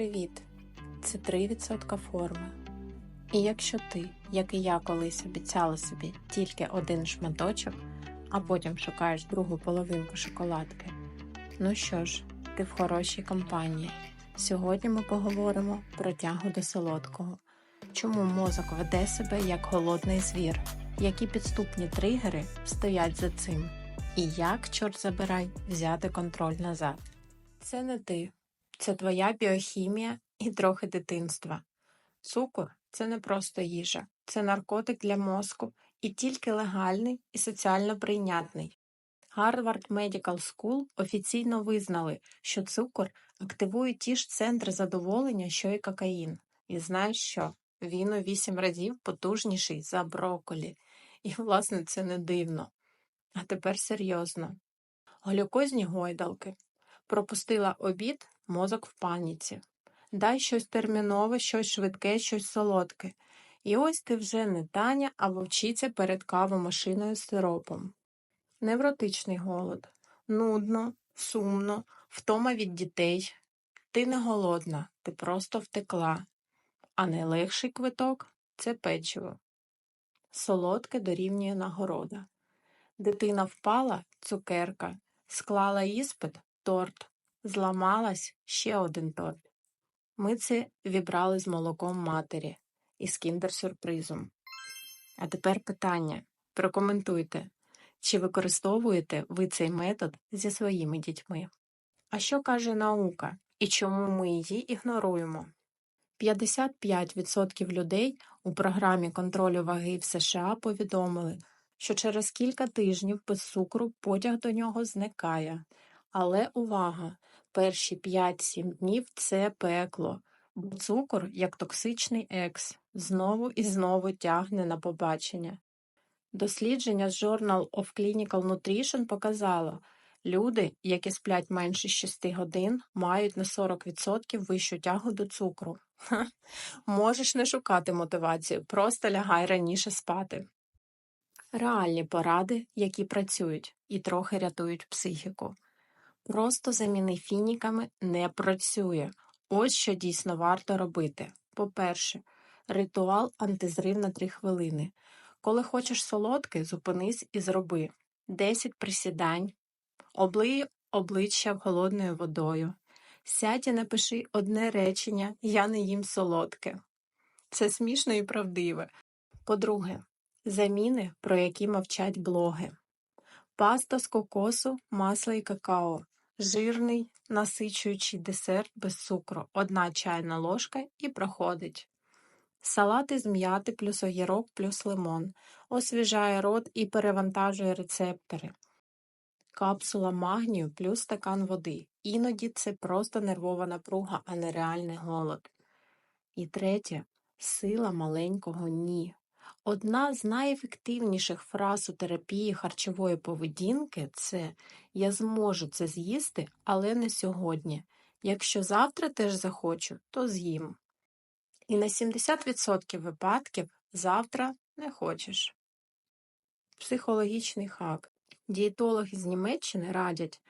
Привіт! Це 3% форми. І якщо ти, як і я колись обіцяла собі тільки один шматочок, а потім шукаєш другу половинку шоколадки, ну що ж, ти в хорошій компанії. Сьогодні ми поговоримо про тягу до солодкого. Чому мозок веде себе як голодний звір, які підступні тригери стоять за цим, і як, чорт забирай, взяти контроль назад. Це не ти, це твоя біохімія і трохи дитинства. Цукор це не просто їжа, це наркотик для мозку і тільки легальний і соціально прийнятний. Harvard Medical School офіційно визнали, що цукор активує ті ж центри задоволення, що і кокаїн. І знаєш що? Він у вісім разів потужніший за брокколі. І, власне, це не дивно. А тепер серйозно. Глюкозні гойдалки. Пропустила обід, мозок в паніці. Дай щось термінове, щось швидке, щось солодке. І ось ти вже не Таня, а вовчиця перед кавомашиною з сиропом. Невротичний голод. Нудно, сумно, втома від дітей. Ти не голодна, ти просто втекла. А найлегший квиток це печиво. Солодке дорівнює нагорода. Дитина впала цукерка, склала іспит торт, зламалась ще один торт. Ми це вібрали з молоком матері і з кіндер-сюрпризом. А тепер питання. Прокоментуйте, чи використовуєте ви цей метод зі своїми дітьми? А що каже наука і чому ми її ігноруємо? 55% людей у програмі контролю ваги в США повідомили, що через кілька тижнів без цукру потяг до нього зникає. Але увага! Перші 5-7 днів це пекло, бо цукор, як токсичний екс, знову і знову тягне на побачення. Дослідження з Journal of Clinical Nutrition показало, люди, які сплять менше 6 годин, мають на 40% вищу тягу до цукру. Ха, можеш не шукати мотивацію, просто лягай раніше спати. Реальні поради, які працюють і трохи рятують психіку. Просто заміни фініками не працює. Ось що дійсно варто робити. По-перше, ритуал антизрив на 3 хвилини. Коли хочеш солодке, зупинись і зроби 10 присідань, облий обличчя холодною водою. Сядь і напиши одне речення Я не їм солодке. Це смішно і правдиве. По-друге, заміни, про які мовчать блоги. Паста з кокосу, масла і какао. Жирний, насичуючий десерт без цукру, одна чайна ложка і проходить. Салати з м'яти плюс огірок плюс лимон. Освіжає рот і перевантажує рецептори. Капсула магнію плюс стакан води. Іноді це просто нервова напруга, а не реальний голод. І третє сила маленького ні. Одна з найефективніших фраз у терапії харчової поведінки це я зможу це з'їсти, але не сьогодні. Якщо завтра теж захочу, то з'їм. І на 70% випадків завтра не хочеш. Психологічний хак. Дієтологи з Німеччини радять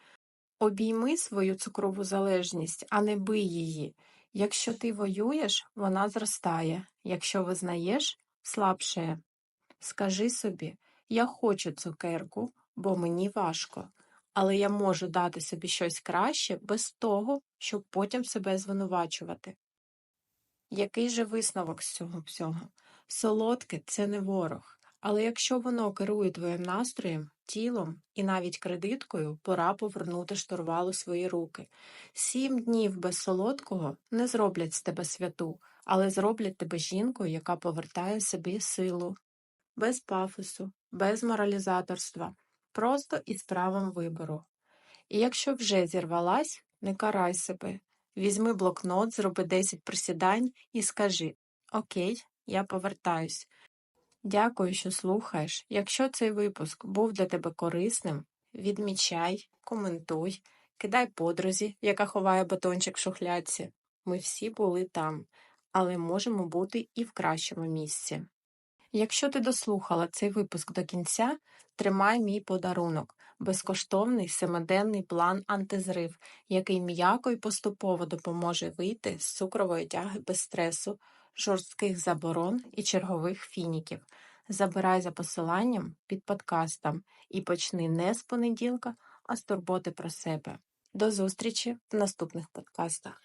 обійми свою цукрову залежність, а не бий її. Якщо ти воюєш, вона зростає. Якщо визнаєш, слабшає. Скажи собі, я хочу цукерку, бо мені важко, але я можу дати собі щось краще без того, щоб потім себе звинувачувати. Який же висновок з цього всього? Солодке це не ворог, але якщо воно керує твоїм настроєм, тілом і навіть кредиткою, пора повернути штурвал у свої руки. Сім днів без солодкого не зроблять з тебе святу, але зроблять тебе жінкою, яка повертає собі силу, без пафосу, без моралізаторства, просто із правом вибору. І якщо вже зірвалась, не карай себе. Візьми блокнот, зроби 10 присідань і скажи Окей, я повертаюсь. Дякую, що слухаєш. Якщо цей випуск був для тебе корисним, відмічай, коментуй, кидай подрузі, яка ховає батончик в шухлядці. Ми всі були там, але можемо бути і в кращому місці. Якщо ти дослухала цей випуск до кінця, тримай мій подарунок безкоштовний семиденний план антизрив, який м'яко й поступово допоможе вийти з цукрової тяги без стресу, жорстких заборон і чергових фініків. Забирай за посиланням під подкастом і почни не з понеділка, а з турботи про себе. До зустрічі в наступних подкастах.